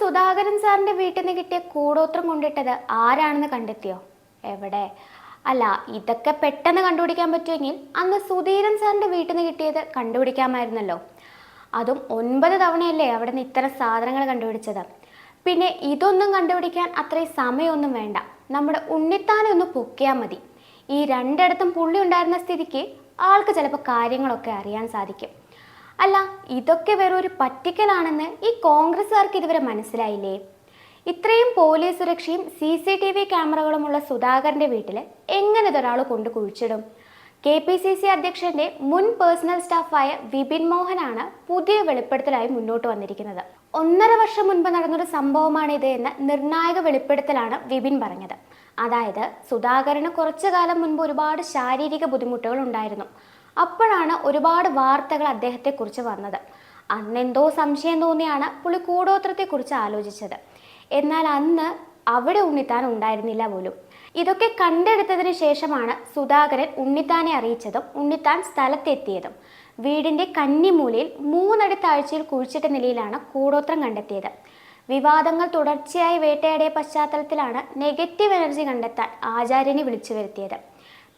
സുധാകരൻ സാറിന്റെ വീട്ടിൽ നിന്ന് കിട്ടിയ കൂടോത്രം കൊണ്ടിട്ടത് ആരാണെന്ന് കണ്ടെത്തിയോ? എവിടെ? അല്ല ഇതൊക്കെ പെട്ടെന്ന് കണ്ടുപിടിക്കാൻ പറ്റുമെങ്കിൽ അന്ന് സുധീരൻ സാറിന്റെ വീട്ടിൽ നിന്ന് കിട്ടിയത് കണ്ടുപിടിക്കാമായിരുന്നല്ലോ. അതും ഒൻപത് തവണയല്ലേ അവിടെ നിന്ന് ഇത്തരം സാധനങ്ങൾ കണ്ടുപിടിച്ചത്. പിന്നെ ഇതൊന്നും കണ്ടുപിടിക്കാൻ അത്രയും സമയമൊന്നും വേണ്ട. നമ്മുടെ ഉണ്ണിത്താനെ ഒന്ന് പൊക്കിയാൽ മതി. ഈ രണ്ടിടത്തും പുള്ളി ഉണ്ടായിരുന്ന സ്ഥിതിക്ക് ആൾക്ക് ചിലപ്പോൾ കാര്യങ്ങളൊക്കെ അറിയാൻ സാധിക്കും. അല്ല ഇതൊക്കെ വെറും ഒരു പറ്റിക്കലാണെന്ന് ഈ കോൺഗ്രസ്സുകാർക്ക് ഇതുവരെ മനസ്സിലായില്ലേ? ഇത്രയും പോലീസ് സുരക്ഷയും സി സി ടി വി ക്യാമറകളുമുള്ള സുധാകരന്റെ വീട്ടിൽ എങ്ങനെ ഇതൊരാൾ കൊണ്ട് കുഴിച്ചിടും? കെ പി സി സി അധ്യക്ഷന്റെ മുൻ പേഴ്സണൽ സ്റ്റാഫായ വിപിൻ മോഹനാണ് പുതിയ വെളിപ്പെടുത്തലായി മുന്നോട്ട് വന്നിരിക്കുന്നത്. ഒന്നര വർഷം മുൻപ് നടന്നൊരു സംഭവമാണ് ഇത് എന്ന നിർണായക വെളിപ്പെടുത്തലാണ് വിപിൻ പറഞ്ഞത്. അതായത് സുധാകരന് കുറച്ചു കാലം മുൻപ് ഒരുപാട് ശാരീരിക ബുദ്ധിമുട്ടുകൾ ഉണ്ടായിരുന്നു. അപ്പോഴാണ് ഒരുപാട് വാർത്തകൾ അദ്ദേഹത്തെക്കുറിച്ച് വന്നത്. അന്നെന്തോ സംശയം തോന്നിയാണ് പുള്ളി കൂടോത്രത്തെക്കുറിച്ച് ആലോചിച്ചത്. എന്നാൽ അന്ന് അവിടെ ഉണ്ണിത്താൻ ഉണ്ടായിരുന്നില്ല പോലും. ഇതൊക്കെ കണ്ടെടുത്തതിന് ശേഷമാണ് സുധാകരൻ ഉണ്ണിത്താനെ അറിയിച്ചതും ഉണ്ണിത്താൻ സ്ഥലത്തെത്തിയതും. വീടിന്റെ കന്നിമൂലയിൽ മൂന്നടി താഴ്ചയിൽ കുഴിച്ചിട്ട നിലയിലാണ് കൂടോത്രം കണ്ടെത്തിയത്. വിവാദങ്ങൾ തുടർച്ചയായി വേട്ടയാടിയ പശ്ചാത്തലത്തിലാണ് നെഗറ്റീവ് എനർജി കണ്ടെത്താൻ ആചാര്യനെ വിളിച്ചു വരുത്തിയത്.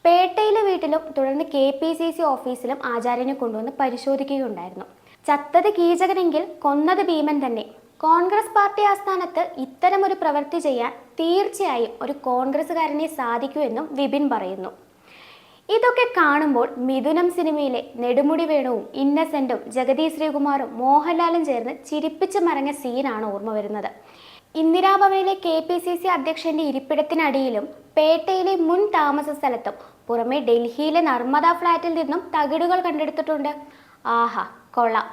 പേട്ടയിലെ വീട്ടിലും തുടർന്ന് കെ പി സി സി ഓഫീസിലും ആചാര്യനെ കൊണ്ടുവന്ന് പരിശോധിക്കുകയുണ്ടായിരുന്നു. ചത്തത് കീചകനെങ്കിൽ കൊന്നത് ഭീമൻ തന്നെ. കോൺഗ്രസ് പാർട്ടി ആസ്ഥാനത്ത് ഇത്തരമൊരു പ്രവൃത്തി ചെയ്യാൻ തീർച്ചയായും ഒരു കോൺഗ്രസ്സുകാരനെ സാധിക്കൂ എന്നും വിപിൻ പറയുന്നു. ഇതൊക്കെ കാണുമ്പോൾ മിഥുനം സിനിമയിലെ നെടുമുടി വേണുവും ഇന്നസെന്റും ജഗതി ശ്രീകുമാറും മോഹൻലാലും ചേർന്ന് ചിരിപ്പിച്ച് മറഞ്ഞ സീനാണ് ഓർമ്മ വരുന്നത്. ഇന്ദിരാഭവനിലെ കെ പി സി സി അധ്യക്ഷന്റെ ഇരിപ്പിടത്തിനടിയിലും പേട്ടയിലെ മുൻ താമസ സ്ഥലത്തും പുറമെ ഡൽഹിയിലെ നർമ്മദ ഫ്ലാറ്റിൽ നിന്നും തകിടുകൾ കണ്ടെടുത്തിട്ടുണ്ട്. ആഹാ കൊള്ളാം.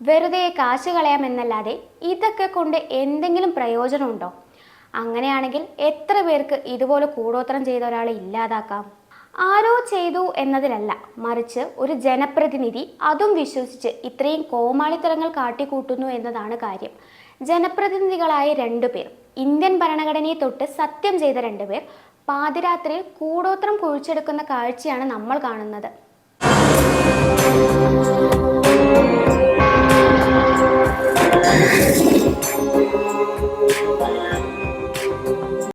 വെറുതെ കാശ് കളയാമെന്നല്ലാതെ ഇതൊക്കെ കൊണ്ട് എന്തെങ്കിലും പ്രയോജനമുണ്ടോ? അങ്ങനെയാണെങ്കിൽ എത്ര പേർക്ക് ഇതുപോലെ കൂടോത്രം ചെയ്ത ഒരാളെ ഇല്ലാതാക്കാം? ആരോ ചെയ്തു എന്നതിലല്ല മറിച്ച് ഒരു ജനപ്രതിനിധി അതും വിശ്വസിച്ച് ഇത്രയും കോമാളിത്തരങ്ങൾ കാട്ടിക്കൂട്ടുന്നു എന്നതാണ് കാര്യം. ജനപ്രതിനിധികളായ രണ്ടുപേർ ഇന്ത്യൻ ഭരണഘടനയെ തൊട്ട് സത്യം ചെയ്ത രണ്ടുപേർ പാതിരാത്രിയിൽ കൂടോത്രം കുഴിച്ചെടുക്കുന്ന കാഴ്ചയാണ് നമ്മൾ കാണുന്നത്.